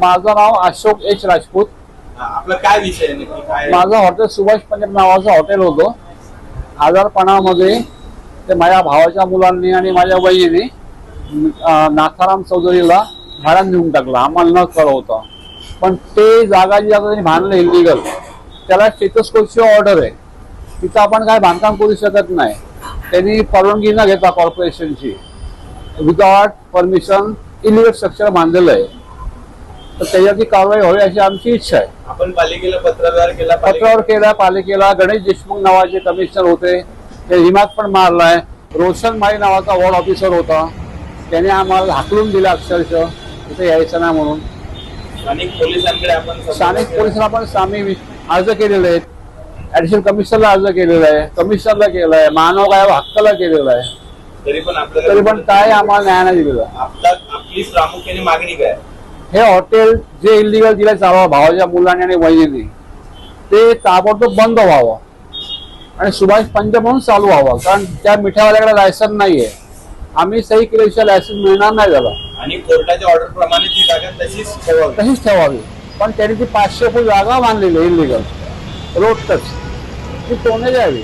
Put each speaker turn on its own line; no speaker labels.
माझं नाव अशोक एच राजपूत.
आपलं काय विषय
माझं हॉटेल सुभाष पंजाब नावाचं हॉटेल होतं. आजारपणामध्ये ते माझ्या भावाच्या मुलांनी आणि माझ्या वहिनीने अं, नाथाराम चौधरीला भाड्यानं देऊन टाकलं. आम्हाला न कळवता. पण ते जागा जी जागा त्यांनी बांधलं इलिगल त्याला स्टेटस्कोची ऑर्डर आहे. तिथं आपण काय बांधकाम करू शकत नाही. त्यांनी परवानगी न घेता कॉर्पोरेशनची विदाउट परमिशन इलिगल स्ट्रक्चर बांधलेलं आहे. तर त्याच्यावरती कारवाई व्हावी अशी आमची इच्छा आहे.
आपण पालिकेला पत्रव्यवहार केला
पत्रावर केला पालिकेला. गणेश देशमुख नावाचे कमिशनर होते. ते हिमात पण मारलाय. रोशन माळी नावाचा वॉर्ड ऑफिसर होता. त्याने आम्हाला हाकलून दिलं अक्षरशः. इथे यायचं नाही म्हणून.
स्थानिक पोलिसांकडे आपण
स्थानिक. पोलिसांना पण वि- अर्ज केलेले आहेत. ऍडिशनल कमिशनरला अर्ज केलेला आहे. कमिशनरला केला आहे. मानव काय हक्काला केलेला आहे.
तरी पण आपल्याला
तरी पण काय आम्हाला न्याय नाही दिलेला.
आपला आपली प्रामुख्याने मागणी काय
हे हॉटेल जे इलिगल दिलं चालवा भावाच्या मुलांनी आणि वहिनीने ते ताबडतोब बंद व्हावं आणि सुभाष पंच म्हणून चालू व्हावं कारण त्या मिठावाल्याकडे लायसन नाहीये आम्ही सही केल्याशिवाय लायसन मिळणार नाही त्याला
आणि कोर्टाच्या ऑर्डर प्रमाणे ती जागा तशीच ठेवावी
तशीच ठेवावी पण त्यांनी ती पाचशे फूट जागा बांधलेली इलिगल रोड टच ती कोणी द्यावी